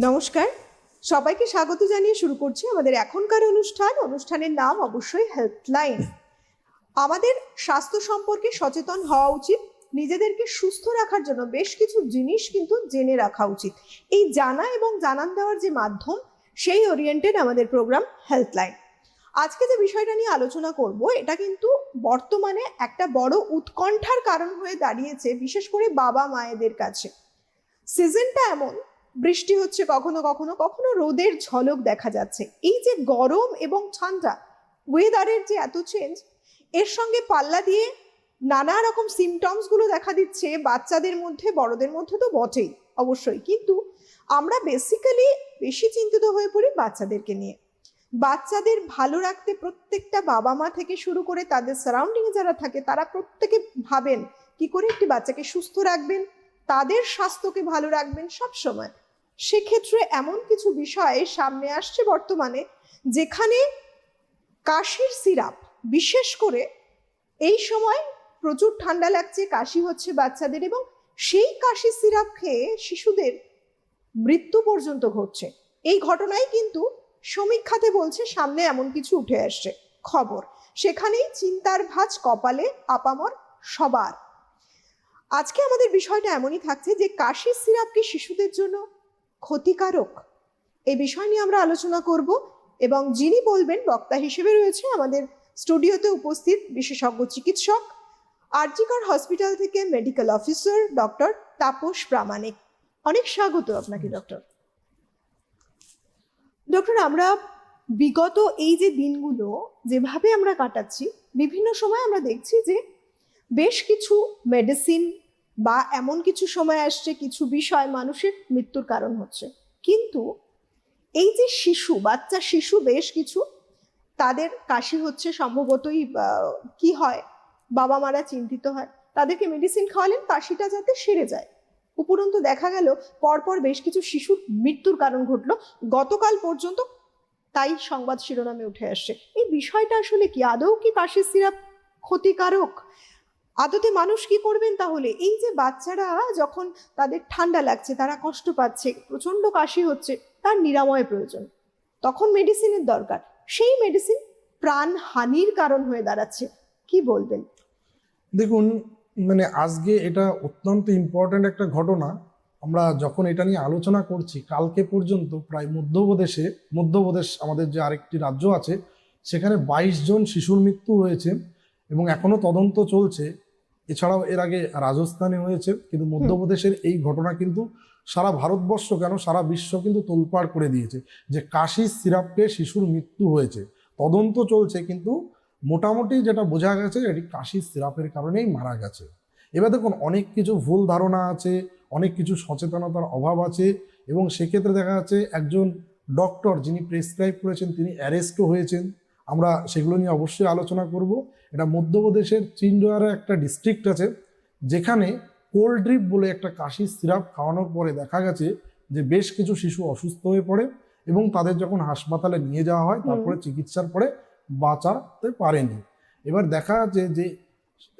নমস্কার। সবাইকে স্বাগত জানিয়ে শুরু করছি আমাদের এখনকার অনুষ্ঠান। অনুষ্ঠানের নাম অবশ্যই হেল্পলাইন। আমাদের স্বাস্থ্য সম্পর্কে সচেতন হওয়া উচিত। নিজেদেরকে সুস্থ রাখার জন্য বেশ কিছু জিনিস কিন্তু জেনে রাখা উচিত। এই জানা এবং জানান দেওয়ার যে মাধ্যম, সেই ওরিয়েন্টেড আমাদের প্রোগ্রাম হেল্পলাইন। আজকে যে বিষয়টা নিয়ে আলোচনা করব, এটা কিন্তু বর্তমানে একটা বড় উৎকণ্ঠার কারণ হয়ে দাঁড়িয়েছে, বিশেষ করে বাবা মায়েদের কাছে। সিজনটা এমন বৃষ্টি হচ্ছে কখনো কখনো কখনো রোদের ঝলক দেখা যাচ্ছে। এই যে গরম এবং ঠান্ডা ওয়েদারের যে এত চেঞ্জ এর সঙ্গে পাল্লা দিয়ে নানা রকম সিমটমসগুলো দেখা দিচ্ছে বাচ্চাদের মধ্যে, বড়দের মধ্যে তো বটেই, অবশ্যই। কিন্তু আমরা বেসিক্যালি বেশি চিন্তিত হয়ে পড়ি বাচ্চাদেরকে নিয়ে। বাচ্চাদের ভালো রাখতে প্রত্যেকটা বাবা মা থেকে শুরু করে তাদের সারাউন্ডিং যারা থাকে, তারা প্রত্যেকে ভাবেন কি করে একটি বাচ্চাকে সুস্থ রাখবেন, তাদের স্বাস্থ্যকে ভালো রাখবেন সব সময় সেক্ষেত্রে এমন কিছু বিষয় সামনে আসছে বর্তমানে, যেখানে কাশির সিরাপ, বিশেষ করে এই সময় প্রচুর ঠান্ডা লাগছে, কাশি হচ্ছে বাচ্চাদের এবং সেই কাশির সিরাপ খেয়ে শিশুদের মৃত্যু পর্যন্ত ঘটছে। এই ঘটনাই কিন্তু সমীক্ষাতে বলছে, সামনে এমন কিছু উঠে আসছে। খবর, সেখানেই চিন্তার ভাঁজ, কপালে আপামর সবার। আজকে আমাদের বিষয়টা এমনই থাকছে যে কাশির সিরাপ কি শিশুদের জন্য ক্ষতিকারক। এই বিষয় নিয়ে আমরা আলোচনা করব এবং যিনি বলবেন বক্তা হিসেবে রয়েছে আমাদের স্টুডিওতে উপস্থিত বিশেষজ্ঞ চিকিৎসক, আরজিকর হসপিটাল থেকে medical officer doctor Tapas Pramanik. অনেক স্বাগত আপনাকে, ডক্টর। ডক্টর, আমরা বিগত এই যে দিনগুলো যেভাবে আমরা কাটাচ্ছি, বিভিন্ন সময় আমরা দেখছি যে বেশ কিছু মেডিসিন বা এমন কিছু সময় আসছে, কিছু বিষয় মানুষের মৃত্যুর কারণ হচ্ছে। কিন্তু এই যে শিশু, বাচ্চা শিশু বেশ কিছু, তাদের কাশি হচ্ছে সম্ভবতই কি হয়, বাবা মারা চিন্তিত হয়। তাদেরকে মেডিসিন খাওয়ালেন, কাশিটা যাতে সেরে যায়। উপরন্তু দেখা গেল, পরপর বেশ কিছু শিশুর মৃত্যুর কারণ ঘটলো। গতকাল পর্যন্ত তাই সংবাদ শিরোনামে উঠে আসছে। এই বিষয়টা আসলে কি? আদৌ কি কাশির সিরাপ ক্ষতিকারক? আদতে মানুষ কি করবেন তাহলে? এই যে বাচ্চারা যখন তাদের ঠান্ডা লাগছে, তারা কষ্ট পাচ্ছে প্রচণ্ড কাশি হচ্ছে, তার নিরাময় প্রয়োজন। তখন মেডিসিনের দরকার। সেই মেডিসিন প্রাণ হানির কারণ হয়ে দাঁড়াচ্ছে। কি বলবেন? দেখুন মানে আজকে এটা অত্যন্ত ইম্পর্ট্যান্ট একটা ঘটনা। আমরা যখন এটা নিয়ে আলোচনা করছি, কালকে পর্যন্ত প্রায় মধ্যপ্রদেশে, মধ্যপ্রদেশ আমাদের যে আরেকটি রাজ্য আছে, সেখানে বাইশ জন শিশুর মৃত্যু হয়েছে এবং এখনও তদন্ত চলছে। এছাড়াও এর আগে রাজস্থানে হয়েছে কিন্তু মধ্যপ্রদেশের এই ঘটনা কিন্তু সারা ভারতবর্ষ কেন সারা বিশ্ব কিন্তু তোলপাড় করে দিয়েছে যে কাশির সিরাপকে শিশুর মৃত্যু হয়েছে। তদন্ত চলছে কিন্তু মোটামুটি যেটা বোঝা গেছে এটি কাশির সিরাপের কারণেই মারা গেছে। এবার দেখুন অনেক কিছু ভুল ধারণা আছে অনেক কিছু সচেতনতার অভাব আছে এবং সেক্ষেত্রে দেখা যাচ্ছে একজন ডক্টর যিনি প্রেসক্রাইব করেছেন তিনি অ্যারেস্টও হয়েছেন। আমরা সেগুলো নিয়ে অবশ্যই আলোচনা করব। এটা মধ্যপ্রদেশের চিন্ডোয়ারে একটা ডিস্ট্রিক্ট আছে যেখানে কোল্ড ড্রিপ বলে একটা কাশির সিরাপ খাওয়ানোর পরে দেখা গেছে যে বেশ কিছু শিশু অসুস্থ হয়ে পড়ে এবং তাদের যখন হাসপাতালে নিয়ে যাওয়া হয় তারপরে চিকিৎসার পরে বাঁচাতে পারেনি। এবার দেখা যাচ্ছে যে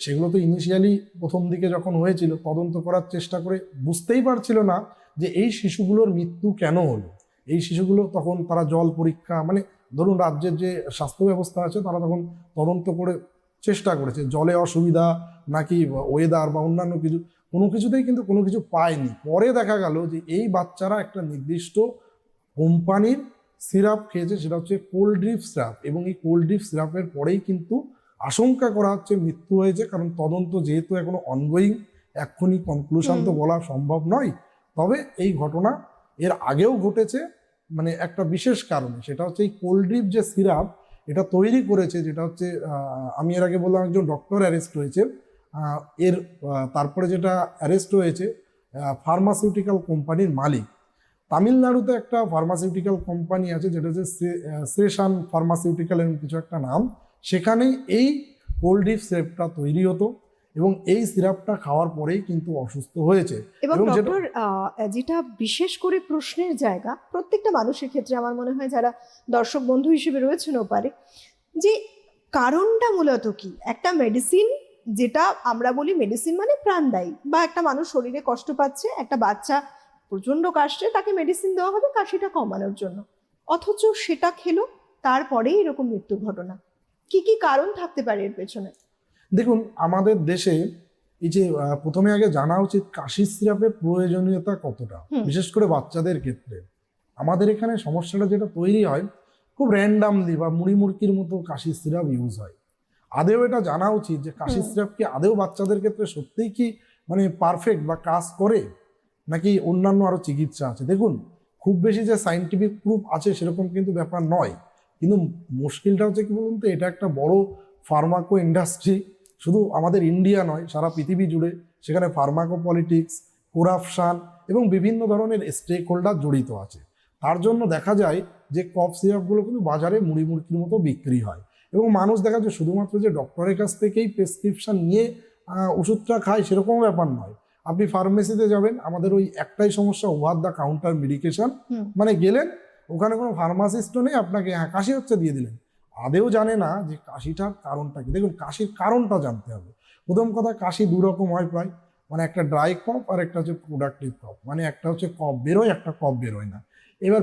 সেগুলো তো ইনিশিয়ালি প্রথম দিকে যখন হয়েছিল তদন্ত করার চেষ্টা করে বুঝতেই পারছিল না যে এই শিশুগুলোর মৃত্যু কেন হলো। এই শিশুগুলো তখন তারা জল পরীক্ষা মানে ধরুন রাজ্যের যে স্বাস্থ্য ব্যবস্থা আছে তারা তখন তদন্ত করে চেষ্টা করেছে। জলে অসুবিধা নাকি ওয়েদার বা অন্যান্য কিছু কোনো কিছুতেই কিন্তু কোনো কিছু পায়নি। পরে দেখা গেল যে এই বাচ্চারা একটা নির্দিষ্ট কোম্পানির সিরাপ খেয়েছে সেটা হচ্ছে কোল্ড ড্রিপ সিরাপ এবং এই কোল্ড ড্রিপ সিরাপের পরেই কিন্তু আশঙ্কা করা হচ্ছে মৃত্যু হয়েছে। কারণ তদন্ত যেহেতু এখনও অনগোয়িং এক্ষুনি কনক্লুশন তো বলা সম্ভব নয়। তবে এই ঘটনা এর আগেও ঘটেছে। মানে একটা বিশেষ কারণে, সেটা হচ্ছে এই কোল্ড ড্রিপ যে সিরাপ এটা তৈরি করেছে যেটা হচ্ছে আমি এর আগে বললাম একজন ডক্টর অ্যারেস্ট হয়েছে এর তারপরে যেটা অ্যারেস্ট হয়েছে ফার্মাসিউটিক্যাল কোম্পানির মালিক। তামিলনাড়ুতে একটা ফার্মাসিউটিক্যাল কোম্পানি আছে যেটা হচ্ছে শ্রেশান ফার্মাসিউটিক্যাল এরকম কিছু একটা নাম। সেখানেই এই কোল্ড ড্রিপ সিরাপটা তৈরি হতো। এবং এই সিরাপটা খাওয়ার পরেই কিন্তু অসুস্থ হয়েছে। এবং ডক্টর যেটা বিশেষ করে প্রশ্নের জায়গা প্রত্যেকটা মানুষের ক্ষেত্রে আমার মনে হয় যারা দর্শক বন্ধু হিসেবে রয়েছেন ওপারে যে কারণটা মূলত কি? একটা মেডিসিন যেটা আমরা বলি মেডিসিন মানে প্রাণদায়ী বা একটা মানুষ শরীরে কষ্ট পাচ্ছে একটা বাচ্চা প্রচণ্ড কাশছে তাকে মেডিসিন দেওয়া হবে কাশিটা কমানোর জন্য। অথচ সেটা খেলো তারপরেই এরকম মৃত্যুর ঘটনা। কি কি কারণ থাকতে পারে এর পেছনে? দেখুন আমাদের দেশে এই যে প্রথমে আগে জানা উচিত কাশি সিরাপের প্রয়োজনীয়তা কতটা বিশেষ করে বাচ্চাদের ক্ষেত্রে। আমাদের এখানে সমস্যাটা যেটা তৈরি হয় খুব র্যান্ডামলি বা মুড়ি মুড়কির মতো কাশি সিরাপ ইউজ হয়। আদেও এটা জানা উচিত যে কাশি। সিরাপ কি আদেও বাচ্চাদের ক্ষেত্রে সত্যিই কি মানে পারফেক্ট বা কাজ করে নাকি অন্যান্য আরও চিকিৎসা আছে? দেখুন খুব বেশি যে সাইন্টিফিক প্রুফ আছে সেরকম কিন্তু ব্যাপার নয়। কিন্তু মুশকিলটা হচ্ছে কি বলুন তো এটা একটা বড় ফার্মাকো ইন্ডাস্ট্রি শুধু আমাদের ইন্ডিয়া নয় সারা পৃথিবী জুড়ে সেখানে ফার্মাকো পলিটিক্স করাপশান এবং বিভিন্ন ধরনের স্টেক হোল্ডার জড়িত আছে। তার জন্য দেখা যায় যে কফ সিরাপগুলো কিন্তু বাজারে মুড়ি মুড়কির মতো বিক্রি হয় এবং মানুষ দেখা যায় শুধুমাত্র যে ডক্টরের কাছ থেকেই প্রেসক্রিপশন নিয়ে ওষুধটা খায় সেরকম ব্যাপার নয়। আপনি ফার্মেসিতে যাবেন আমাদের ওই একটাই সমস্যা ওভার দ্য কাউন্টার মেডিকেশন মানে গেলেন ওখানে কোনো ফার্মাসিস্টও নেই আপনাকে হ্যাঁ কাশি হচ্ছে দিয়ে দিলেন। আদেও জানে না যে কাশিটার কারণটা কি। দেখুন কাশির কারণটা জানতে হবে। প্রথম কথা কাশি দু রকম হয় প্রায়। মানে একটা ড্রাই কপ আর একটা হচ্ছে প্রোডাক্টিভ কপ মানে একটা হচ্ছে কপ বেরোয় একটা কপ বেরোয় না। এবার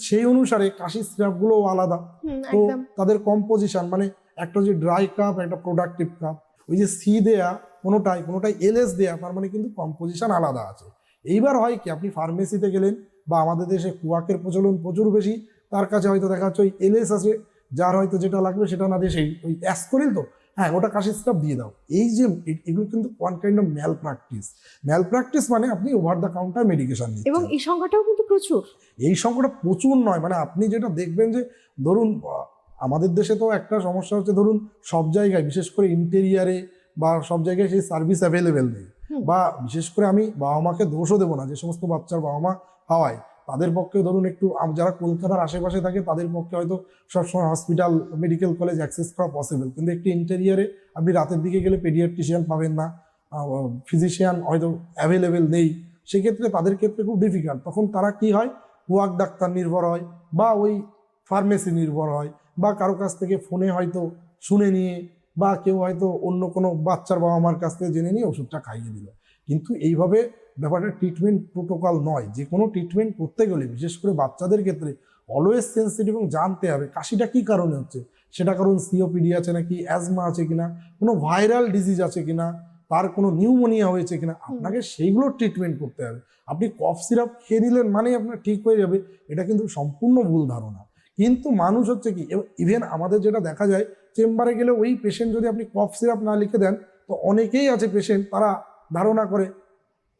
সেই অনুসারে কাশির সিরাপগুলোও আলাদা। তো তাদের কম্পোজিশন মানে একটা যে ড্রাই কাপ একটা প্রোডাক্টিভ কাপ ওই যে সি দেয়া কোনোটাই কোনোটাই এলএস দেয়া তার মানে কিন্তু কম্পোজিশন আলাদা আছে। এইবার হয় কি আপনি ফার্মেসিতে গেলেন বা আমাদের দেশে কুয়াকের প্রচলন প্রচুর বেশি তার কাছে হয়তো দেখা যাচ্ছে ওই এলএস আছে যার হয়তো যেটা লাগবে সেটা না দিয়ে সেই ওই অ্যাস অ্যাসকরিল তো হ্যাঁ ওটা কাশির স্টাফ দিয়ে দাও। এই যে এগুলো কিন্তু one kind of malpractice malpractice মানে আপনি ওভার দ্য কাউন্টার মেডিকেশন এবং এই সংখ্যাটাও কিন্তু প্রচুর। এই সংখ্যাটা প্রচুর নয় মানে আপনি যেটা দেখবেন যে ধরুন আমাদের দেশে তো একটা সমস্যা হচ্ছে ধরুন সব জায়গায় বিশেষ করে ইন্টেরিয়ারে বা সব জায়গায় সেই সার্ভিস অ্যাভেলেবেল নেই। বা বিশেষ করে আমি বাবা মাকে দোষও দেবো না যে সমস্ত বাচ্চার বাবা মা হাওয়ায় তাদের পক্ষে ধরুন একটু যারা কলকাতার আশেপাশে থাকে, তাদের পক্ষে হয়তো সবসময় হসপিটাল মেডিকেল কলেজ অ্যাক্সেস করা পসিবল কিন্তু একটি ইন্টেরিয়ারে আপনি রাতের দিকে গেলে পেডিয়াট্রিশিয়ান পাবেন না ফিজিশিয়ান হয়তো অ্যাভেলেবেল নেই। সেক্ষেত্রে তাদের ক্ষেত্রে খুব ডিফিকাল্ট তখন তারা কি হয়? ওয়াক ডাক্তার নির্ভর হয়, বা ওই ফার্মেসি নির্ভর হয়, বা কারও কাছ থেকে ফোনে হয়তো শুনে নিয়ে, বা কেউ হয়তো অন্য কোনো বাচ্চার বাবা মার কাছ থেকে জেনে নিয়ে ওষুধটা খাইয়ে দিল। কিন্তু এইভাবে ব্যাপারটা ট্রিটমেন্ট প্রোটোকল নয়। যে কোনো ট্রিটমেন্ট করতে গেলে বিশেষ করে বাচ্চাদের ক্ষেত্রে অলওয়েজ সেন্সিটিভ এবং জানতে হবে কাশিটা কি কারণে হচ্ছে? সেটা কারণ সিওপিডি আছে নাকি অ্যাজমা আছে কিনা কোনো ভাইরাল ডিজিজ আছে কিনা তার কোনো নিউমোনিয়া হয়েছে কিনা আপনাকে সেইগুলো ট্রিটমেন্ট করতে হবে। আপনি কফ সিরাপ খেয়ে দিলেন মানেই আপনার ঠিক হয়ে যাবে এটা কিন্তু সম্পূর্ণ ভুল ধারণা। কিন্তু মানুষ হচ্ছে কি ইভেন আমাদের যেটা দেখা যায় চেম্বারে গেলে ওই পেশেন্ট যদি আপনি কফ সিরাপ না লিখে দেন তো অনেকেই আছে পেশেন্ট তারা ধারণা করে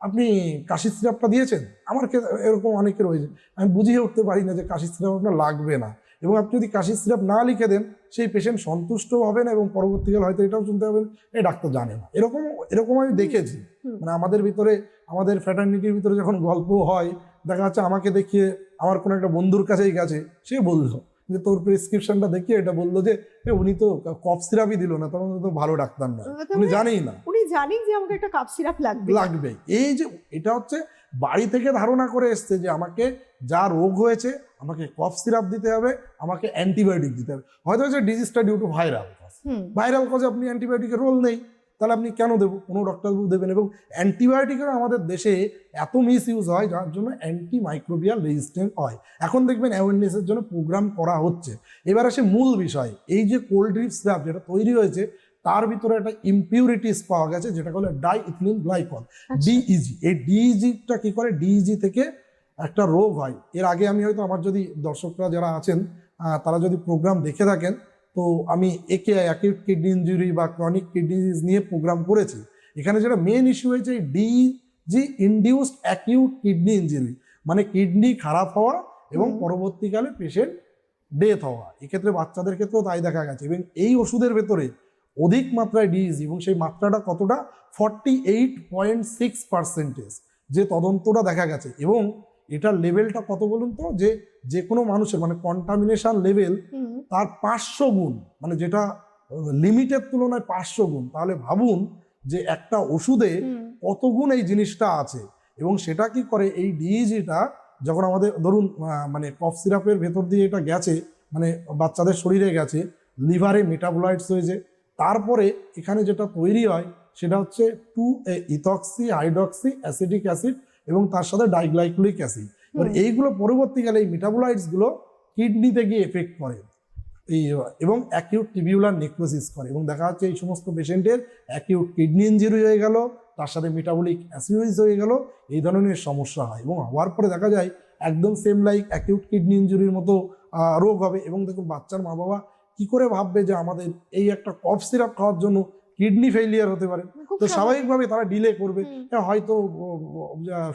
আপনি কাশি সিরাপটা দিয়েছেন? আমার ক্ষেত্রে এরকম অনেকের হয়েছে। আমি বুঝিয়ে উঠতে পারি না যে কাশি সিরাপ আপনার লাগবে না। এবং আপনি যদি কাশি সিরাপ না লিখে দেন সেই পেশেন্ট সন্তুষ্টও হবে না এবং পরবর্তীকালে হয়তো এটাও শুনতে হবে এই ডাক্তার জানে না। এরকম এরকম আমি দেখেছি। মানে আমাদের ভিতরে আমাদের ফ্যাটার্নিটির ভিতরে যখন গল্প হয় দেখা যাচ্ছে আমাকে দেখিয়ে আমার কোনো একটা বন্ধুর কাছেই গেছে সে বলল। যে তোর প্রেসক্রিপশনটা দেখিয়ে এটা বলল যে উনি তো কফ সিরাপই দিল না তখন তো ভালো ডাক্তার তাহলে উনি জানেই না। উনি জানেন যে আমাকে একটা কাপ সিরাপ লাগবে। লাগবে। এই যে এটা হচ্ছে বাড়ি থেকে ধারণা করে এসছে যে আমাকে যা রোগ হয়েছে আমাকে কফ সিরাপ দিতে হবে আমাকে অ্যান্টিবায়োটিক দিতে হবে। হয়তো হচ্ছে ডিজিজটা ডিউ টু ভাইরাল ভাইরাল কজে আপনি অ্যান্টিবায়োটিকের রোল নেই। তাহলে আপনি কেন দেবো? কোনো ডক্টরবাবু দেবেন এবং অ্যান্টিবায়োটিকেরও আমাদের দেশে এত মিস ইউজ হয় যার জন্য অ্যান্টি মাইক্রোবিয়াল রেজিস্ট্যান্ট হয়। এখন দেখবেন অ্যাওয়ারনেসের জন্য প্রোগ্রাম করা হচ্ছে। এবার আসে মূল বিষয় এই যে কোল্ড ড্রিপ সিরাপ যেটা তৈরি হয়েছে তার ভিতরে একটা ইম্পিউরিটিস পাওয়া গেছে যেটা হলো ডাই ইথিলিন গ্লাইকল। ডিইজি এই ডিইজিটা কি করে? ডিইজি থেকে একটা রোগ হয়। এর আগে আমি হয়তো আমার যদি দর্শকরা যারা আছেন তারা যদি প্রোগ্রাম দেখে থাকেন তো আমি একে অ্যাকিউট কিডনি ইঞ্জুরি বা ক্রনিক কিডনি ডিজিজ নিয়ে প্রোগ্রাম করেছি। এখানে যেটা মেন ইস্যু হয়েছে DG induced acute kidney injury মানে কিডনি খারাপ হওয়া এবং পরবর্তীকালে পেশেন্ট ডেথ হওয়া। এক্ষেত্রে বাচ্চাদের ক্ষেত্রেও তাই দেখা গেছে। এবং এই ওষুধের ভেতরে অধিক মাত্রায় ডিইজি এবং সেই মাত্রাটা কতটা? Forty eight point six percentage যে তদন্তটা দেখা গেছে। এবং এটার লেভেলটা কত বলুন তো? যে যে কোনো মানুষের মানে কন্টামিনেশন লেভেল তার পাঁচশো গুণ মানে যেটা লিমিটের তুলনায় পাঁচশো গুণ। তাহলে ভাবুন যে একটা ওষুধে কত গুণ এই জিনিসটা আছে? এবং সেটা কি করে? এই ডিইজিটা যখন আমাদের ধরুন মানে কফ সিরাপের ভেতর দিয়ে এটা গেছে মানে বাচ্চাদের শরীরে গেছে লিভারে মেটাবোলাইটস হয়েছে তারপরে এখানে যেটা তৈরি হয় সেটা হচ্ছে two ethoxy hydroxy acetic acid এবং তার সাথে ডাইগ্লাইকোলিক অ্যাসিড। এবার এইগুলো পরবর্তীকালে এই মেটাবোলাইটসগুলো কিডনিতে গিয়ে এফেক্ট করে। এই এবং অ্যাকিউট টিবিউলার নেক্রোসিস করে। এবং দেখা যাচ্ছে এই সমস্ত পেশেন্টের অ্যাকিউট কিডনি ইঞ্জুরি হয়ে গেল তার সাথে মেটাবলিক অ্যাসিডোসিস হয়ে গেল এই ধরনের সমস্যা হয়। এবং হওয়ার পরে দেখা যায় একদম সেম লাইক অ্যাকিউট কিডনি ইঞ্জুরির মতো রোগ হবে। এবং দেখুন বাচ্চার মা বাবা কি করে ভাববে যে আমাদের এই একটা কফ সিরাপ খাওয়ার জন্য কিডনি ফেলিয়ার হতে পারে। তো স্বাভাবিকভাবে তারা ডিলে করবে। হ্যাঁ, হয়তো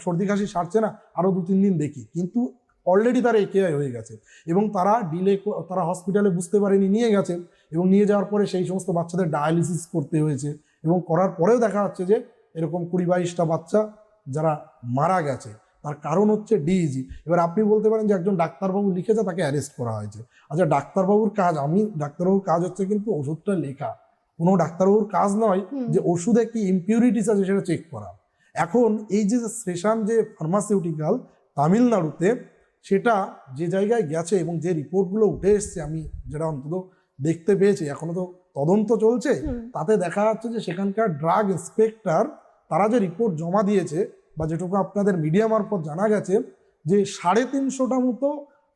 সর্দি কাশি সারছে না আরও দু তিন দিন দেখি। কিন্তু অলরেডি তারা একেআই হয়ে গেছে। এবং তারা ডিলে তারা হসপিটালে বুঝতে পারেনি নিয়ে গেছে। এবং নিয়ে যাওয়ার পরে সেই সমস্ত বাচ্চাদের ডায়ালিসিস করতে হয়েছে। এবং করার পরেও দেখা যাচ্ছে যে এরকম কুড়ি বাইশটা বাচ্চা যারা মারা গেছে। তার কারণ হচ্ছে ডিইজি এবার আপনি বলতে পারেন যে একজন ডাক্তারবাবু লিখেছে তাকে অ্যারেস্ট করা হয়েছে। আচ্ছা ডাক্তারবাবুর কাজ আমি ডাক্তারবাবুর কাজ হচ্ছে কিন্তু ওষুধটা লেখা। কোনো ডাক্তারবাবুর কাজ নয় যে ওষুধে কি ইম্পিউরিটিস আছে সেটা চেক করা। এখন এই যে সেশন যে ফার্মাসিউটিক্যাল তামিলনাড়ুতে সেটা যে জায়গায় গেছে এবং যে রিপোর্টগুলো উঠে এসছে আমি যেটা অন্তত দেখতে পেয়েছি এখনও তো তদন্ত চলছে তাতে দেখা যাচ্ছে যে সেখানকার ড্রাগ ইন্সপেক্টর তারা যে রিপোর্ট জমা দিয়েছে বা যেটুকু আপনাদের মিডিয়া মারফত জানা গেছে যে সাড়ে তিনশোটা মতো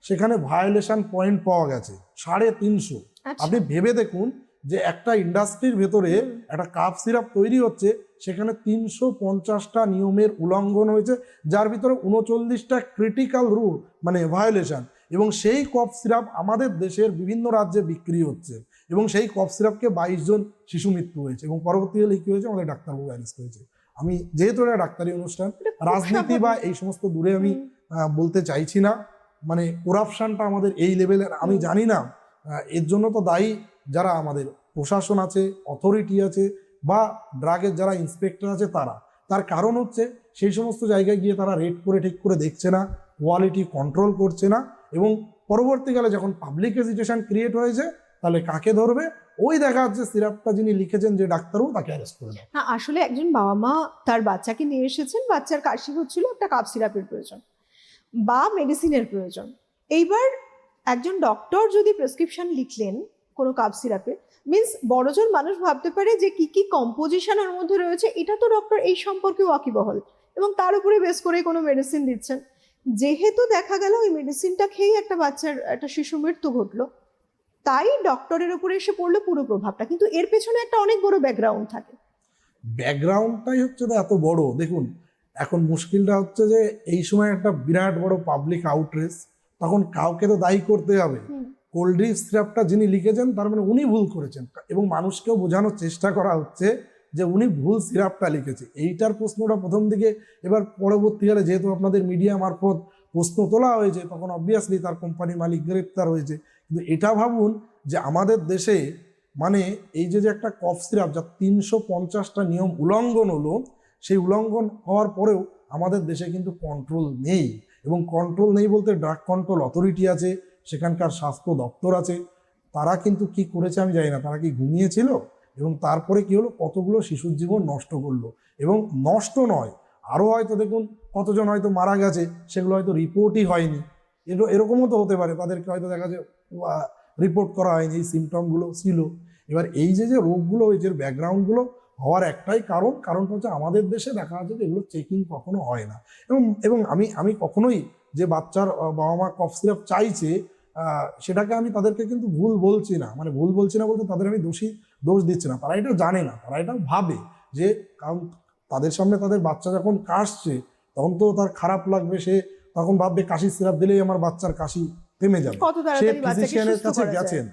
সেখানে ভায়োলেশন পয়েন্ট পাওয়া গেছে। সাড়ে তিনশো। আচ্ছা। আপনি ভেবে দেখুন যে একটা ইন্ডাস্ট্রির ভেতরে একটা কাপ সিরাপ তৈরি হচ্ছে সেখানে তিনশো পঞ্চাশটা নিয়মের উল্লঙ্ঘন হয়েছে যার ভিতরে উনচল্লিশটা ক্রিটিক্যাল রুল মানে ভায়োলেশন এবং সেই কফ সিরাপ আমাদের দেশের বিভিন্ন রাজ্যে বিক্রি হচ্ছে এবং সেই কফ সিরাপকে বাইশ জন শিশু মৃত্যু হয়েছে এবং পরবর্তীকালে কি হয়েছে? আমাদের ডাক্তারবাবু অ্যারেস্ট হয়েছে আমি যেহেতু এটা ডাক্তারি অনুষ্ঠান রাজনীতি বা এই সমস্ত দূরে আমি বলতে চাইছি না মানে করাপশনটা আমাদের এই লেভেলের আমি জানি না এর জন্য তো দায়ী যারা আমাদের প্রশাসন আছে অথরিটি আছে বা ড্রাগের যারা ইন্সপেক্টর আছে তারা। তার কারণ হচ্ছে সেই সমস্ত জায়গায় গিয়ে তারা রেড করে ঠিক করে দেখছে না কোয়ালিটি কন্ট্রোল করছে না এবং পরবর্তীকালে যখন পাবলিক এজিটেশন ক্রিয়েট হয়েছে, তাহলে কাকে ধরবে? ওই দেখা যাচ্ছে সিরাপটা যিনি লিখেছেন যে ডাক্তারবাবু তাকে অ্যারেস্ট করে দেয় না, আসলে একজন বাবা মা তার বাচ্চাকে নিয়ে এসেছেন, বাচ্চার কাশি হচ্ছিল একটা কাপ সিরাপের প্রয়োজন বা মেডিসিনের প্রয়োজন। এইবার একজন ডক্টর যদি প্রেসক্রিপশন লিখলেন কোনো কাপ সিরাপে মিন্স বড়জন মানুষ ভাবতে পারে যে কি কি কম্পোজিশন ওর মধ্যে রয়েছে এটা তো ডক্টর এই সম্পর্কে ওয়াকিবহল এবং তার উপরে বেস করে কোনো মেডিসিন দিচ্ছেন। যেহেতু দেখা গেল ওই মেডিসিনটা খেয়েই একটা বাচ্চার একটা শিশু মৃত্যু ঘটলো তাই ডক্টরের উপরে এসে পড়ল পুরো প্রভাবটা। কিন্তু এর পেছনে একটা অনেক বড় ব্যাকগ্রাউন্ড থাকে। ব্যাকগ্রাউন্ডটাই হচ্ছে তো এত বড়। দেখুন এখন মুশকিলটা হচ্ছে যে এই সময় একটা বিরাট বড় পাবলিক আউটরেস তখন কাউকে তো দায়ী করতে হবে। কোল্ড ড্রিঙ্ক সিরাপটা যিনি লিখেছেন, তার মানে উনি ভুল করেছেন। এবং মানুষকেও বোঝানোর চেষ্টা করা হচ্ছে যে উনি ভুল সিরাপটা লিখেছে। এইটার প্রশ্নটা প্রথম দিকে, এবার পরবর্তীকালে যেহেতু আপনাদের মিডিয়া মারফত প্রশ্ন তোলা হয়েছে, তখন অবভিয়াসলি তার কোম্পানির মালিক গ্রেপ্তার হয়েছে। কিন্তু এটা ভাবুন যে আমাদের দেশে মানে এই যে যে একটা কফ সিরাপ যা তিনশো পঞ্চাশটা নিয়ম উল্লঙ্ঘন হলো, সেই উল্লঙ্ঘন হওয়ার পরেও আমাদের দেশে কিন্তু কন্ট্রোল নেই। এবং কন্ট্রোল নেই বলতে ড্রাগ কন্ট্রোল অথরিটি আছে সেখানকার স্বাস্থ্য দপ্তর আছে, তারা কিন্তু কি করেছে আমি জানি না, তারা কি ঘুমিয়েছিল? এবং তারপরে কি হলো? কতগুলো শিশুর জীবন নষ্ট করল? এবং নষ্ট নয় আরও হয়তো দেখুন কতজন হয়তো মারা গেছে, সেগুলো হয়তো রিপোর্টই হয়নি। এরো এরকমও তো হতে পারে, তাদেরকে হয়তো দেখা যায় রিপোর্ট করা হয়নি, এই সিমটমগুলো ছিল। এবার এই যে যে রোগগুলো হয়েছে ব্যাকগ্রাউন্ডগুলো হওয়ার একটাই কারণ, কারণটা হচ্ছে আমাদের দেশে দেখা যাচ্ছে যে এগুলো চেকিং কখনো হয় না। এবং এবং আমি আমি কখনোই যে বাচ্চার বাবা মা কফ সিরাপ চাইছে সেটাকে আমি তাদেরকে কিন্তু ভুল বলছি না। মানে ভুল বলছি না বলতে তাদের আমি দোষী দোষ দিচ্ছি না। তারা এটা জানে না। তারা এটা ভাবে যে কারণ তাদের সামনে তাদের বাচ্চা যখন কাশছে তখন তো তার খারাপ লাগবে। সে তখন ভাববে কাশি সিরাপ দিলেই আমার বাচ্চার কাশি থেমে যাবে। সে ফিজিশিয়ানের কাছে গেছেন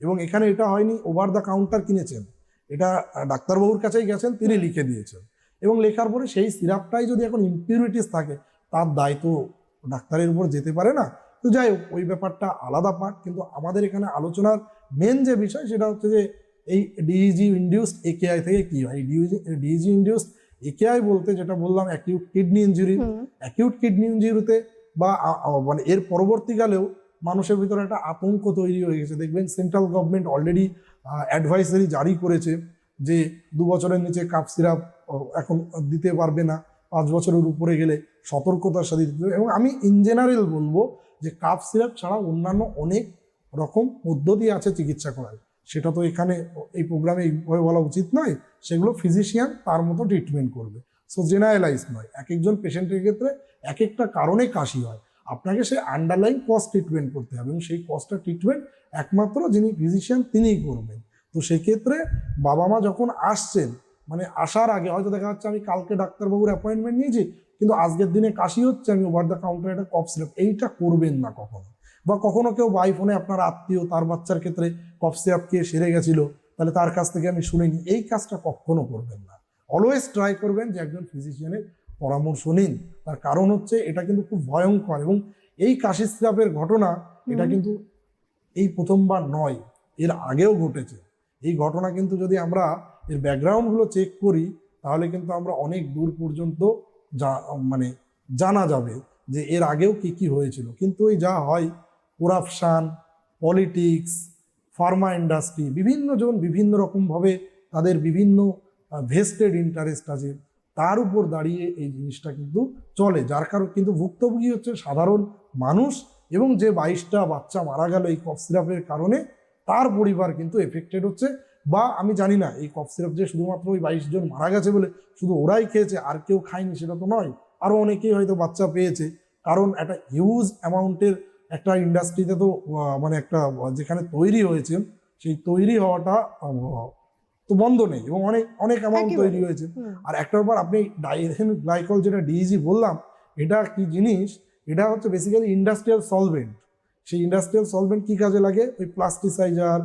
এবং এখানে এটা হয়নি ওভার দ্য কাউন্টার কিনেছেন। এটা ডাক্তারবাবুর কাছেই গেছেন তিনি লিখে দিয়েছেন। এবং লেখার পরে সেই সিরাপটাই যদি এখন ইম্পিউরিটিস থাকে তার দায় তো ডাক্তারের উপর যেতে পারে না। তো যাই হোক ওই ব্যাপারটা আলাদা পার্ট কিন্তু আমাদের এখানে আলোচনার মেন যে বিষয় সেটা হচ্ছে যে এই ডিইজি ইন্ডিউসড একেআই থেকে কি হয়? ডিইজি ডিইজি ইন্ডিউসড একেআই বলতে যেটা বললাম acute kidney injury. Acute kidney ইঞ্জুরিতে বা মানে এর পরবর্তীকালেও মানুষের ভিতরে একটা আতঙ্ক তৈরি হয়ে গেছে। দেখবেন সেন্ট্রাল গভর্নমেন্ট অলরেডি অ্যাডভাইসারি জারি করেছে যে দু বছরের নিচে কাপ সিরাপ এখন দিতে পারবে না। পাঁচ বছরের উপরে গেলে সতর্কতার সাথে দিতে হবে। এবং আমি ইন জেনারেল বলব যে কাপ সিরাপ ছাড়া অন্যান্য অনেক রকম পদ্ধতি আছে চিকিৎসা করার। সেটা তো এখানে এই প্রোগ্রামে এইভাবে বলা উচিত নয়। সেগুলো ফিজিশিয়ান তার মতো ট্রিটমেন্ট করবে। সো জেনারেলাইজ নয়। এক একজন পেশেন্টের ক্ষেত্রে এক একটা কারণে কাশি হয়। আপনাকে সেই আন্ডারলাইন কস্ট ট্রিটমেন্ট করতে হবে। এবং সেই কস্টটা ট্রিটমেন্ট একমাত্র যিনি ফিজিশিয়ান তিনিই করবেন। তো সেক্ষেত্রে বাবা মা যখন আসছেন মানে আসার আগে হয়তো দেখা যাচ্ছে আমি কালকে ডাক্তারবাবুর অ্যাপয়েন্টমেন্ট নিয়েছি কিন্তু আজকের দিনে কাশি হচ্ছে আমি ওভার দ্য কাউন্টার একটা কফ সিরাপ এইটা করবেন না কখনো। বা কখনো কেউ বাই ফোনে আপনার আত্মীয় তার বাচ্চার ক্ষেত্রে কফ সিরাপ খেয়ে সেরে গেছিল তাহলে তার কাছ থেকে আমি শুনিনি। এই কাজটা কখনো করবেন না। অলওয়েজ ট্রাই করবেন যে একজন ফিজিশিয়ানের পরামর্শ নিন। তার কারণ হচ্ছে এটা কিন্তু খুব ভয়ঙ্কর এবং এই কাশি সিরাপের ঘটনা এটা কিন্তু এই প্রথমবার নয় এর আগেও ঘটেছে। এই ঘটনা কিন্তু যদি আমরা এর ব্যাকগ্রাউন্ডগুলো চেক করি, তাহলে কিন্তু আমরা অনেক দূর পর্যন্ত যা মানে জানা যাবে যে এর আগেও কি কি হয়েছিল। কিন্তু এই যা হয় করাপশান পলিটিক্স ফার্মা ইন্ডাস্ট্রি বিভিন্ন জন বিভিন্ন রকমভাবে তাদের বিভিন্ন ভেস্টেড ইন্টারেস্ট আছে, তার উপর দাঁড়িয়ে এই জিনিসটা কিন্তু চলে, যার কারণ কিন্তু ভুক্তভোগী হচ্ছে সাধারণ মানুষ এবং যে বাইশটা বাচ্চা মারা গেল এই কফ সিরাপের কারণে, তার পরিবার কিন্তু এফেক্টেড হচ্ছে। বা আমি জানি না এই কফ সিরাপ যে শুধুমাত্র ওই বাইশ জন মারা গেছে বলে শুধু ওরাই খেয়েছে আর কেউ খায়নি সেটা তো নয় আরও অনেকেই হয়তো বাচ্চা পেয়েছে। কারণ একটা হিউজ অ্যামাউন্টের একটা ইন্ডাস্ট্রিতে তো মানে একটা যেখানে তৈরি হয়েছে সেই তৈরি হওয়াটা তো বন্ধ নেই এবং অনেক অনেক অ্যামাউন্ট তৈরি হয়েছে। আর একটার পর আপনি ডাইথেন গ্লাইকল যেটা ডিইজি বললাম এটা কি জিনিস? এটা হচ্ছে বেসিক্যালি ইন্ডাস্ট্রিয়াল সলভেন্ট সেই ইন্ডাস্ট্রিয়াল সলভেন্ট কি কাজে লাগে? ওই প্লাস্টিসাইজার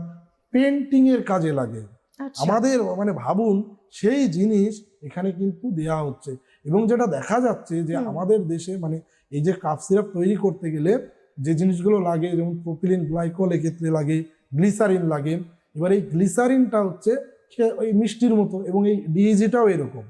পেন্টিং এর কাজে লাগে। আচ্ছা। আমাদের মানে ভাবুন সেই জিনিস এখানে কিন্তু দেয়া হচ্ছে। এবং যেটা দেখা যাচ্ছে যে আমাদের দেশে মানে এই যে কাপ সিরাপ তৈরি করতে গেলে যে জিনিসগুলো লাগে যেমন প্রোপিলিন গ্লাইকল এক্ষেত্রে লাগে গ্লিসারিন লাগে। এবার এই গ্লিসারিনটা হচ্ছে ওই মিষ্টির মতো এবং এই ডিএজিটাও এরকম।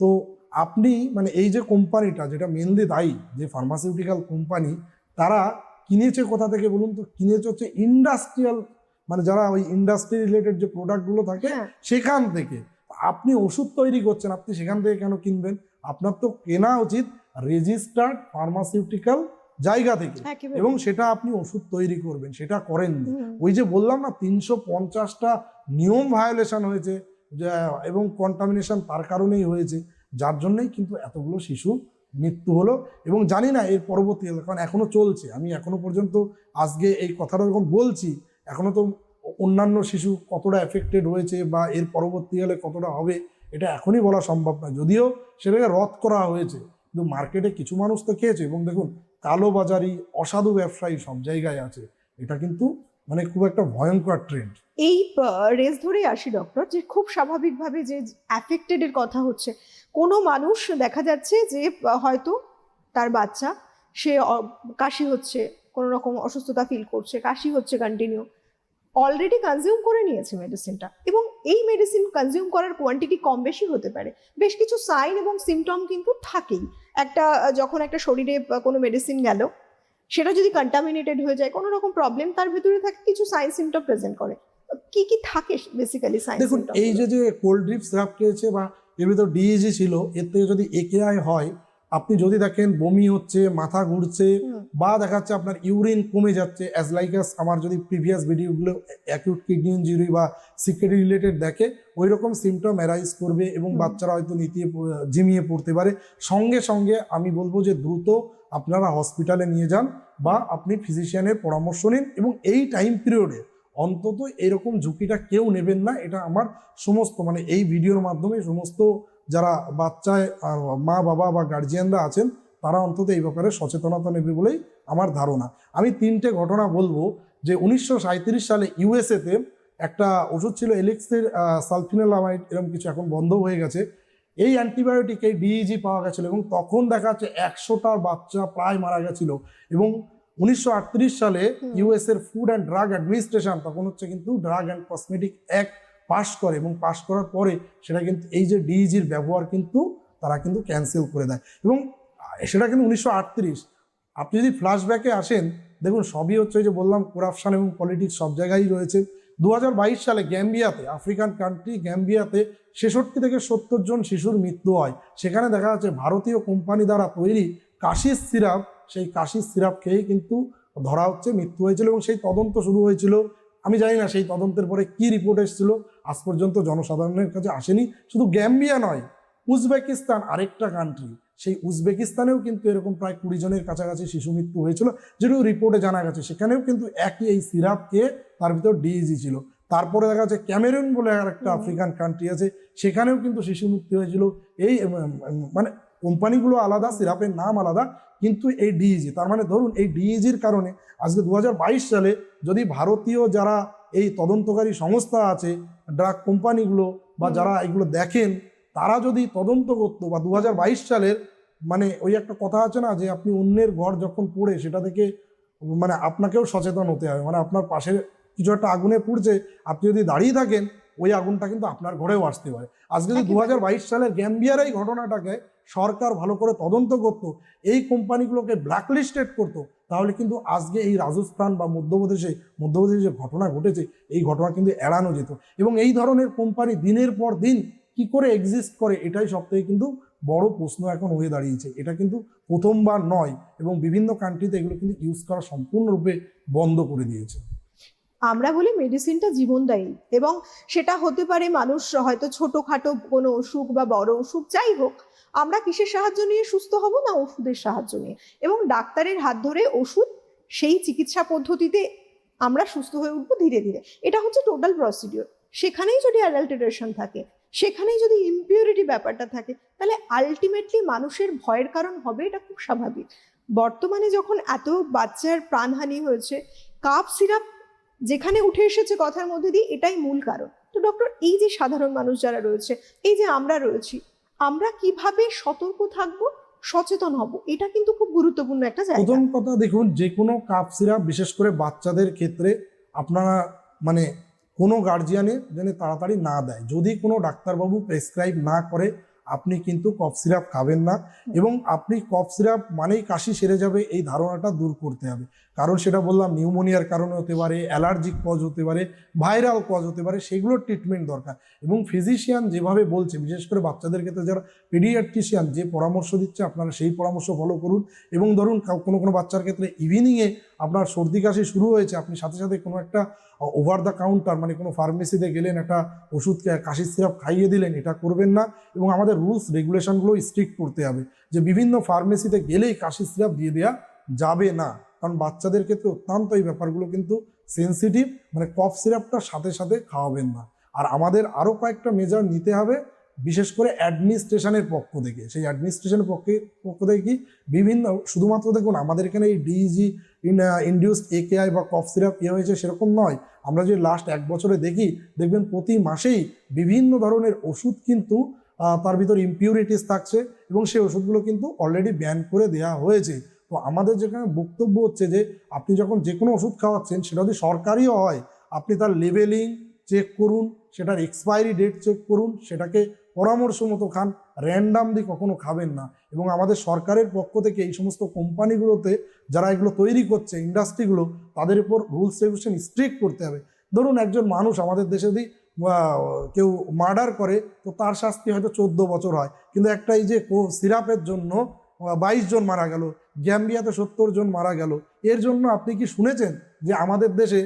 তো আপনি মানে এই যে কোম্পানিটা যেটা মেনলি দায়ী যে ফার্মাসিউটিক্যাল কোম্পানি তারা কিনেছে কোথা থেকে বলুন তো? কিনেছে হচ্ছে ইন্ডাস্ট্রিয়াল মানে যারা ওই ইন্ডাস্ট্রি রিলেটেড যে প্রোডাক্টগুলো থাকে হ্যাঁ। সেখান থেকে। আপনি ওষুধ তৈরি করছেন আপনি সেখান থেকে কেন কিনবেন? আপনার তো কেনা উচিত রেজিস্টার্ড ফার্মাসিউটিক্যাল জায়গা থেকে। এবং সেটা আপনি ওষুধ তৈরি করবেন সেটা করেননি। হুম। ওই যে বললাম না তিনশো পঞ্চাশটা নিয়ম ভায়োলেশন হয়েছে এবং কন্টামিনেশন তার কারণেই হয়েছে। যার জন্যই কিন্তু এতগুলো শিশু মৃত্যু হলো। এবং জানি না এর পরবর্তী কারণ এখনও চলছে। আমি এখনও পর্যন্ত আজকে এই কথাটা যখন বলছি এখনও তো অন্যান্য শিশু কতটা এফেক্টেড হয়েছে বা এর পরবর্তীকালে কতটা হবে, এটা এখনই বলা সম্ভব না যদিও সেটাকে রদ করা হয়েছে, কিন্তু মার্কেটে কিছু মানুষ তো খেয়েছে। এবং দেখুন, কালোবাজারি, অসাধু ব্যবসায়ী সব জায়গায় আছে। এটা কিন্তু মানে খুব একটা ভয়ঙ্কর ট্রেন্ড এই রেস ধরেই আসি ডক্টর যে খুব স্বাভাবিকভাবে যে অ্যাফেক্টেড এর কথা হচ্ছে। কোনো মানুষ দেখা যাচ্ছে যে হয়তো তার বাচ্চা, সে কাশি হচ্ছে, কোনো রকম অসুস্থতা ফিল করছে, কাশি হচ্ছে কন্টিনিউ অলরেডি কনজিউম করে নিয়েছে মেডিসিনটা এবং এই মেডিসিন কনজিউম করার কোয়ান্টিটি কম বেশি হতে পারে। বেশ কিছু সাইন এবং সিমটম কিন্তু থাকেই। একটা যখন একটা শরীরে কোনো মেডিসিন গেল সেটা যদি কন্টামিনেটেড হয়ে যায় কোনো রকম প্রবলেম তার ভেতরে থাকে কিছু সাইন সিমটম প্রেজেন্ট করে। কি কি থাকে বেসিক্যালি সাইন দেখুন এই যে যে কোল্ড ড্রিপস সিরাপ খেয়েছে বা এর ভিতর ডিএজি ছিল এর থেকে যদি একেআই হয় আপনি যদি দেখেন বমি হচ্ছে মাথা ঘুরছে বা দেখা যাচ্ছে আপনার ইউরিন কমে যাচ্ছে অ্যাজ লাইক আস আমার যদি প্রিভিয়াস ভিডিওগুলো অ্যাকিউট কিডনি ইঞ্জুরি বা সিকিউরিটি রিলেটেড দেখে ওই রকম সিমটম অ্যারাইজ করবে এবং বাচ্চারা হয়তো নিতিয়ে ঝিমিয়ে পড়তে পারে। সঙ্গে সঙ্গে আমি বলব যে দ্রুত আপনারা হসপিটালে নিয়ে যান বা আপনি ফিজিশিয়ানের পরামর্শ নিন এবং এই টাইম পিরিয়ডে অন্তত এরকম ঝুঁকিটা কেউ নেবেন না। এটা আমার সমস্ত মানে এই ভিডিওর মাধ্যমে সমস্ত যারা বাচ্চায় আর মা বাবা বা গার্জিয়ানরা আছেন তারা অন্তত এই ব্যাপারে সচেতনতা নেবে বলেই আমার ধারণা আমি তিনটে ঘটনা বলব যে উনিশশো সাঁইত্রিশ সালে ইউএসএতে একটা ওষুধ ছিল এলিক্সের সালফিনালামাইড এরকম কিছু এখন বন্ধ হয়ে গেছে এই অ্যান্টিবায়োটিক এই ডিইজি পাওয়া গেছিল এবং তখন দেখা যাচ্ছে একশোটার বাচ্চা প্রায় মারা গেছিল এবং উনিশশো আটত্রিশ সালে। ইউএস এর ফুড অ্যান্ড ড্রাগ অ্যাডমিনিস্ট্রেশন তখন হচ্ছে কিন্তু ড্রাগ অ্যান্ড কসমেটিক অ্যাক্ট পাশ করে এবং পাশ করার পরে সেটা কিন্তু এই যে ডিইজির ব্যবহার কিন্তু তারা কিন্তু ক্যান্সেল করে দেয়। এবং সেটা কিন্তু উনিশশো আটত্রিশ। আপনি যদি ফ্ল্যাশব্যাকে আসেন, দেখুন সবই হচ্ছে যে বললাম করাপশন এবং পলিটিক্স সব জায়গায় রয়েছে। দু হাজার বাইশ সালে গ্যাম্বিয়াতে আফ্রিকান কান্ট্রি গ্যাম্বিয়াতে ছেষট্টি থেকে সত্তর জন শিশুর মৃত্যু হয়। সেখানে দেখা যাচ্ছে ভারতীয় কোম্পানি দ্বারা তৈরি কাশির সিরাপ, সেই কাশির সিরাপ খেয়েই কিন্তু ধরা হচ্ছে মৃত্যু হয়েছিল এবং সেই তদন্ত শুরু হয়েছিল। আমি জানি না সেই তদন্তের পরে কি রিপোর্ট এসেছিল। আজ পর্যন্ত জনসাধারণের কাছে আসেনি শুধু গ্যাম্বিয়া নয় উজবেকিস্তান আরেকটা কান্ট্রি সেই উজবেকিস্তানেও কিন্তু এরকম প্রায় কুড়ি জনের কাছাকাছি শিশু মৃত্যু হয়েছিল যেটাও রিপোর্টে জানা গেছে। সেখানেও কিন্তু একই এই সিরাপ খেয়ে তার ভিতর ডিইজি ছিল। তারপরে দেখা যাচ্ছে ক্যামেরুন বলে আর একটা আফ্রিকান কান্ট্রি আছে সেখানেও কিন্তু শিশু মৃত্যু হয়েছিল। এই মানে কোম্পানিগুলো আলাদা সিরাপের নাম আলাদা কিন্তু এই ডিইজি তার মানে ধরুন এই ডিইজির কারণে আজকে দু হাজার বাইশ সালে যদি ভারতীয় যারা এই তদন্তকারী সংস্থা আছে ড্রাগ কোম্পানিগুলো বা যারা এগুলো দেখেন তারা যদি তদন্ত করতো বা দু হাজার বাইশ সালের মানে ওই একটা কথা আছে না যে আপনি অন্যের ঘর যখন পড়ে সেটা থেকে মানে আপনাকেও সচেতন হতে হবে। মানে আপনার পাশে কিছু একটা আগুনে পুড়ছে আপনি যদি দাঁড়িয়ে থাকেন ওই আগুনটা কিন্তু আপনার ঘরেও আসতে পারে। আজকে যদি দু। সালের গ্যাম্বিয়ার এই ঘটনাটাকে সরকার ভালো করে তদন্ত করতো এই কোম্পানিগুলোকে ব্ল্যাকলিস্টেড করতো তাহলে কিন্তু আজকে এই রাজস্থান বা মধ্যপ্রদেশে মধ্যপ্রদেশে যে ঘটনা ঘটেছে এই ঘটনা কিন্তু এড়ানো যেত। এবং এই ধরনের কোম্পানি দিনের পর দিন কি করে এক্সিস্ট করে এটাই সব থেকে কিন্তু বড় প্রশ্ন এখন হয়ে দাঁড়িয়েছে। এটা কিন্তু প্রথমবার নয় এবং বিভিন্ন কান্ট্রিতে এগুলো কিন্তু ইউজ করা সম্পূর্ণরূপে বন্ধ করে দিয়েছে। আমরা বলি মেডিসিনটা জীবনদায়ী এবং সেটা হতে পারে মানুষ হয়তো ছোটখাটো কোনো অসুখ বা বড় অসুখ যাই হোক, আমরা কিসের সাহায্য নিয়ে সুস্থ হব না ওষুধের সাহায্য নিয়ে? এবং ডাক্তারের হাত ধরে ওষুধ সেই চিকিৎসা পদ্ধতিতে আমরা সুস্থ হয়ে উঠবো ধীরে ধীরে। এটা হচ্ছে টোটাল প্রসিডিওর সেখানেই যদি অ্যাডাল্টারেশন থাকে, সেখানেই যদি ইম্পিউরিটি ব্যাপারটা থাকে, তাহলে আলটিমেটলি মানুষের ভয়ের কারণ হবে এটা খুব স্বাভাবিক। বর্তমানে যখন এত বাচ্চার প্রাণহানি হয়েছে কাপ সিরাপ যেখানে উঠে এসেছে কথার মধ্যে দিয়ে এটাই মূল কারণ। তো ডক্টর এই যে সাধারণ মানুষ যারা রয়েছে এই যে আমরা রয়েছি আমরা কীভাবে সতর্ক থাকব সচেতন হব এটা কিন্তু খুব গুরুত্বপূর্ণ একটা জায়গা। প্রথম কথা দেখুন যে কোনো কাপ সিরাপ বিশেষ করে বাচ্চাদের ক্ষেত্রে আপনারা মানে কোনো গার্জিয়ানে যেন তাড়াতাড়ি না দেয়। যদি কোনো ডাক্তারবাবু প্রেসক্রাইব না করে আপনি কিন্তু কফ সিরাপ খাবেন না। এবং আপনি কফ সিরাপ মানেই কাশি সেরে যাবে এই ধারণাটা দূর করতে হবে। কারণ সেটা বললাম, নিউমোনিয়ার কারণে হতে পারে, অ্যালার্জিক কজ হতে পারে, ভাইরাল কজ হতে পারে, সেগুলোর ট্রিটমেন্ট দরকার। এবং ফিজিশিয়ান যেভাবে বলছে, বিশেষ করে বাচ্চাদের ক্ষেত্রে যারা পেডিয়াট্রিশিয়ান যে পরামর্শ দিচ্ছে, আপনারা সেই পরামর্শ ফলো করুন। এবং ধরুন কোনো কোনো বাচ্চার ক্ষেত্রে ইভিনিংয়ে আপনার সর্দি কাশি শুরু হয়েছে, আপনি সাথে সাথে কোনো একটা ওভার দ্য কাউন্টার মানে কোনো ফার্মেসিতে গেলেন, একটা ওষুধ কাশির সিরাপ খাইয়ে দিলেন, এটা করবেন না। এবং আমাদের রুলস রেগুলেশনগুলো স্ট্রিক্ট করতে হবে, যে বিভিন্ন ফার্মেসিতে গেলেই কাশির সিরাপ দিয়ে দেওয়া যাবে না। কারণ বাচ্চাদের ক্ষেত্রে অত্যন্ত এই ব্যাপারগুলো কিন্তু সেন্সিটিভ মানে কফ সিরাপটা সাথে সাথে খাওয়াবেন না। আর আমাদের আরও কয়েকটা মেজার নিতে হবে, বিশেষ করে অ্যাডমিনিস্ট্রেশনের পক্ষ থেকে। সেই অ্যাডমিনিস্ট্রেশনের পক্ষে, পক্ষ থেকে কি? বিভিন্ন, শুধুমাত্র দেখুন, আমাদের এখানে এই ডিজি ইন্ডিউসড একেআই বা কফ সিরাপ ইয়ে হয়েছে সেরকম নয়। আমরা যদি লাস্ট এক বছরে দেখি, দেখবেন প্রতি মাসেই বিভিন্ন ধরনের ওষুধ কিন্তু তার ভিতর ইম্পিউরিটিস থাকছে এবং সেই ওষুধগুলো কিন্তু অলরেডি ব্যান করে দেওয়া হয়েছে। তো আমাদের যেখানে বক্তব্য হচ্ছে যে আপনি যখন যে কোনো ওষুধ খাওয়াচ্ছেন, সেটা যদি সরকারিও হয়, আপনি তার লেবেলিং চেক করুন, সেটার এক্সপায়ারি ডেট চেক করুন, সেটাকে পরামর্শ মতো খান র্যান্ডামলি কখনো খাবেন না। এবং আমাদের সরকারের পক্ষ থেকে এই সমস্ত কোম্পানিগুলোতে যারা এগুলো তৈরি করছে ইন্ডাস্ট্রিগুলো তাদের উপর রুলস রেগুলেশন স্ট্রিক্ট করতে হবে। ধরুন একজন মানুষ আমাদের দেশে যদি কেউ মার্ডার করে, তো তার শাস্তি হয়তো চোদ্দ বছর হয়। কিন্তু একটা এই যে সিরাপের জন্য বাইশ জন মারা গেল, গ্যাম্বিয়াতে সত্তর জন মারা গেল। এর জন্য আপনি কি শুনেছেন যে আমাদের দেশে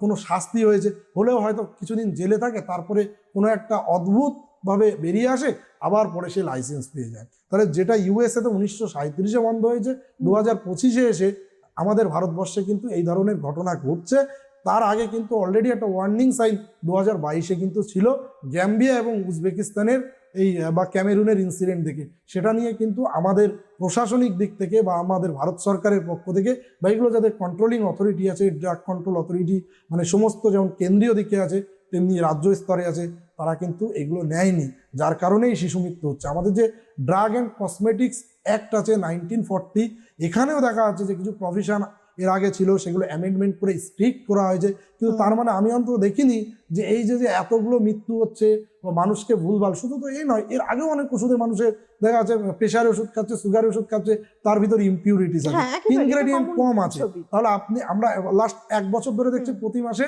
কোনো শাস্তি হয়েছে? হলেও হয়তো কিছুদিন জেলে থাকে, তারপরে কোনো একটা অদ্ভুতভাবে বেরিয়ে আসে, আবার পরে সে লাইসেন্স পেয়ে যায়। তাহলে যেটা ইউএসএতে উনিশশো সাঁত্রিশে বন্ধ হয়েছে দু হাজার পঁচিশে এসে আমাদের ভারতবর্ষে কিন্তু এই ধরনের ঘটনা ঘটছে। তার আগে কিন্তু অলরেডি একটা ওয়ার্নিং সাইন দু হাজার বাইশে কিন্তু ছিল, গ্যাম্বিয়া এবং উজবেকিস্তানের এই বা ক্যামেরুনের ইনসিডেন্ট দেখে। সেটা নিয়ে কিন্তু আমাদের প্রশাসনিক দিক থেকে বা আমাদের ভারত সরকারের পক্ষ থেকে বা এগুলো যাদের কন্ট্রোলিং অথরিটি আছে ড্রাগ কন্ট্রোল অথরিটি মানে সমস্ত যেমন কেন্দ্রীয় দিকে আছে তেমনি রাজ্য স্তরে আছে তারা কিন্তু এগুলো নেয়নি। যার কারণেই শিশু মৃত্যু হচ্ছে। আমাদের যে ড্রাগ অ্যান্ড কসমেটিক্স অ্যাক্ট আছে নাইনটিন ফর্টি এখানেও দেখা যাচ্ছে যে কিছু প্রভিশন এর আগে ছিল সেগুলো অ্যামেন্ডমেন্ট করে স্ট্রিক্ট করা হয়েছে। কিন্তু তার মানে আমি অন্তত দেখিনি যে এই যে যে এতগুলো মৃত্যু হচ্ছে মানুষকে ভুলভাল শুধু তো এই নয় এর আগেও অনেক ওষুধে মানুষের দেখা যাচ্ছে প্রেশারের ওষুধ খাচ্ছে সুগারের ওষুধ খাচ্ছে তার ভিতর ইম্পিউরিটিস আছে। হ্যাঁ ইনগ্রেডিয়েন্ট কম আছে। তাহলে আপনি আমরা লাস্ট এক বছর ধরে দেখছি প্রতি মাসে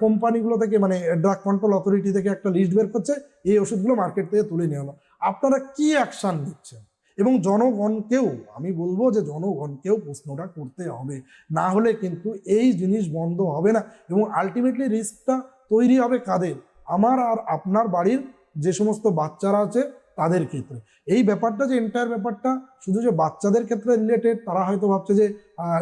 কোম্পানিগুলো থেকে মানে ড্রাগ কন্ট্রোল অথরিটি থেকে একটা লিস্ট বের করছে এই ওষুধগুলো মার্কেট থেকে তুলে নিয়ে হলো আপনারা কি অ্যাকশন নিচ্ছেন? এবং জনগণকেও আমি বলব যে জনগণকেও প্রশ্নটা করতে হবে। না হলে কিন্তু এই জিনিস বন্ধ হবে না। এবং আলটিমেটলি রিস্কটা তৈরি হবে কাদের? আমার আর আপনার বাড়ির যে সমস্ত বাচ্চারা আছে তাদের ক্ষেত্রে। এই ব্যাপারটা যে এন্টায়ার ব্যাপারটা, শুধু যে বাচ্চাদের ক্ষেত্রে রিলেটেড তারা হয়তো ভাবছে যে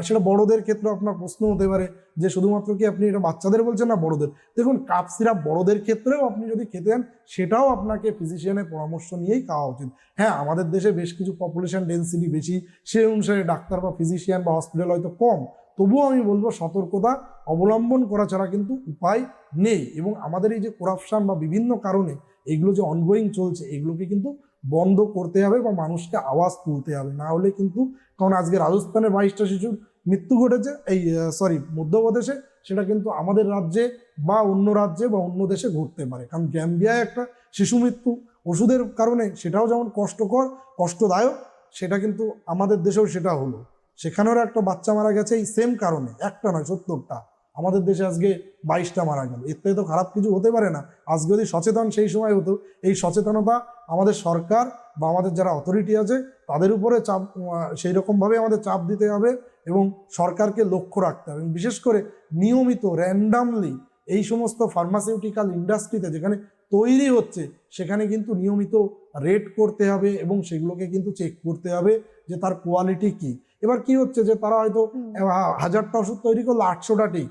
সেটা বড়দের ক্ষেত্রে আপনার প্রশ্ন হতে পারে যে শুধুমাত্র কি আপনি এটা বাচ্চাদের বলছেন না বড়দের? দেখুন কাপ সিরাপ বড়দের ক্ষেত্রেও আপনি যদি খেতে দেন সেটাও আপনাকে ফিজিশিয়ানের পরামর্শ নিয়েই খাওয়া উচিত। হ্যাঁ আমাদের দেশে বেশ কিছু পপুলেশন ডেন্সিটি বেশি, সেই অনুসারে ডাক্তার বা ফিজিশিয়ান বা হসপিটাল হয়তো কম। তবুও আমি বলব সতর্কতা অবলম্বন করা ছাড়া কিন্তু উপায় নেই এবং আমাদের এই যে করাপশন বা বিভিন্ন কারণে এগুলো যে অনগোয়িং চলছে এগুলোকে কিন্তু বন্ধ করতে হবে বা মানুষকে আওয়াজ তুলতে হবে। না হলে কিন্তু, কারণ আজকে রাজস্থানের বাইশটা শিশুর মৃত্যু ঘটেছে, এই সরি মধ্যপ্রদেশে সেটা কিন্তু আমাদের রাজ্যে বা অন্য রাজ্যে বা অন্য দেশে ঘটতে পারে। কারণ গ্যাম্বিয়ায় একটা শিশু মৃত্যু, ওষুধের কারণে সেটাও যেমন কষ্টকর, কষ্টদায়ক, সেটা কিন্তু আমাদের দেশেও সেটা হলো। সেখানেও একটা বাচ্চা মারা গেছে এই সেম কারণে। একটা নয়, সত্তরটা। আমাদের দেশে আজকে বাইশটা মারা গেল। এর থেকে তো খারাপ কিছু হতে পারে না। আজকে যদি সচেতন সেই সময় হতো, এই সচেতনতা আমাদের সরকার বা আমাদের যারা অথরিটি আছে, তাদের উপরে চাপ সেই রকমভাবে আমাদের চাপ দিতে হবে এবং সরকারকে লক্ষ্য রাখতে হবে। বিশেষ করে নিয়মিত র্যান্ডামলি এই সমস্ত ফার্মাসিউটিক্যাল ইন্ডাস্ট্রিতে যেখানে তৈরি হচ্ছে, সেখানে কিন্তু নিয়মিত রেট করতে হবে এবং সেগুলোকে কিন্তু চেক করতে হবে যে তার কোয়ালিটি কি। এবার কি হচ্ছে যে তারা হয়তো হাজারটা ওষুধ তৈরি করল আটশোটা ঠিক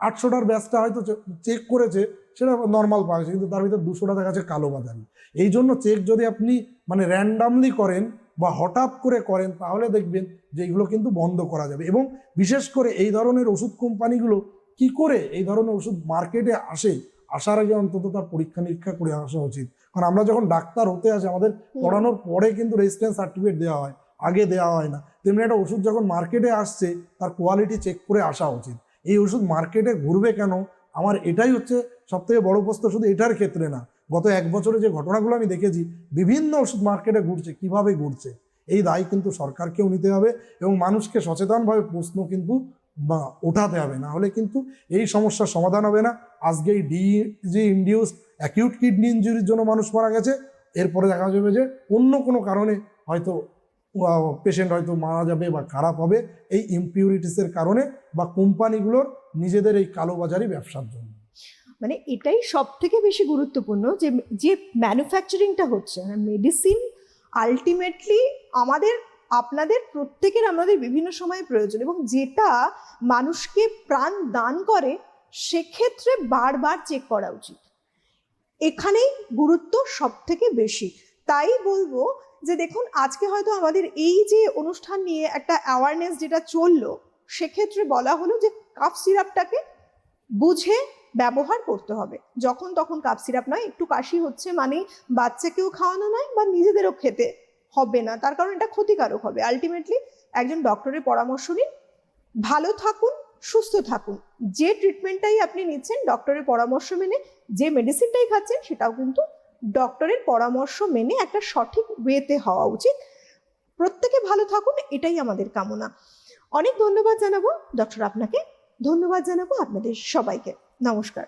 আটশোটার ব্যাচটা হয়তো চেক করেছে সেটা নর্মাল পাওয়া গেছে কিন্তু তার ভিতর দুশোটা দেখা যাচ্ছে কালোবাজারি এই জন্য চেক যদি আপনি মানে র্যান্ডামলি করেন বা হঠাৎ করে করেন তাহলে দেখবেন যে এগুলো কিন্তু বন্ধ করা যাবে। এবং বিশেষ করে এই ধরনের ওষুধ কোম্পানিগুলো কি করে এই ধরনের ওষুধ মার্কেটে আসে আসার আগে অন্তত তার পরীক্ষা নিরীক্ষা করে আসা উচিত। কারণ আমরা যখন ডাক্তার হতে আসি আমাদের পড়ানোর পরে কিন্তু রেজিস্ট্যান্স সার্টিফিকেট দেওয়া হয়। আগে দেওয়া হয় না। তেমনি একটা ওষুধ যখন মার্কেটে আসছে, তার কোয়ালিটি চেক করে আসা উচিত। এই ওষুধ মার্কেটে ঘুরবে কেন? আমার এটাই হচ্ছে সব থেকে বড় প্রশ্ন, শুধু এটার ক্ষেত্রে না। গত এক বছরে যে ঘটনাগুলো আমি দেখেছি, বিভিন্ন ওষুধ মার্কেটে ঘুরছে, কীভাবে ঘুরছে? এই দায় কিন্তু সরকারকেও নিতে হবে এবং মানুষকে সচেতনভাবে প্রশ্ন কিন্তু বা ওঠাতে হবে। না হলে কিন্তু এই সমস্যার সমাধান হবে না। আজকে এই ডি যে ইন্ডিউস অ্যাকিউট কিডনি ইঞ্জুরির জন্য মানুষ মারা গেছে। এরপরে দেখা যাবে যে অন্য কোনো কারণে হয়তো পেশেন্ট হয়তো মারা যাবে বা খারাপ হবে, এই ইমপিউরিটিসের কারণে বা কোম্পানিগুলোর নিজেদের এই কালোবাজারি ব্যবসার জন্য। মানে এটাই সব থেকে বেশি গুরুত্বপূর্ণ যে যে ম্যানুফ্যাকচারিংটা হচ্ছে মেডিসিন আলটিমেটলি আমাদের, আপনাদের, প্রত্যেকের আমাদের বিভিন্ন সময়ে প্রয়োজন এবং যেটা মানুষকে প্রাণ দান করে সেক্ষেত্রে বারবার চেক করা উচিত। এখানেই গুরুত্ব সব থেকে বেশি। তাই বলব যে দেখুন, আজকে হয়তো আমাদের এই যে অনুষ্ঠান নিয়ে একটা অ্যাওয়ারনেস যেটা চলল, সেক্ষেত্রে বলা হলো যে কাফ সিরাপটাকে বুঝে ব্যবহার করতে হবে। যখন তখন কাপ সিরাপ নয়, একটু কাশি হচ্ছে মানে বাচ্চাকেও খাওয়ানো নয় বা নিজেদেরও খেতে হবে না। তার কারণ এটা ক্ষতিকারক হবে। আলটিমেটলি একজন ডক্টরের পরামর্শ নিন, ভালো থাকুন, সুস্থ থাকুন। যে ট্রিটমেন্টটাই আপনি নিচ্ছেন ডক্টরের পরামর্শ মেনে যে মেডিসিনটাই খাচ্ছেন, সেটাও কিন্তু ডক্টরের পরামর্শ মেনে একটা সঠিক ওয়েতে হওয়া উচিত। প্রত্যেকে ভালো থাকুন, এটাই আমাদের কামনা। অনেক ধন্যবাদ জানাব। ডক্টর আপনাকে ধন্যবাদ জানাব আপনাদের সবাইকে। নমস্কার।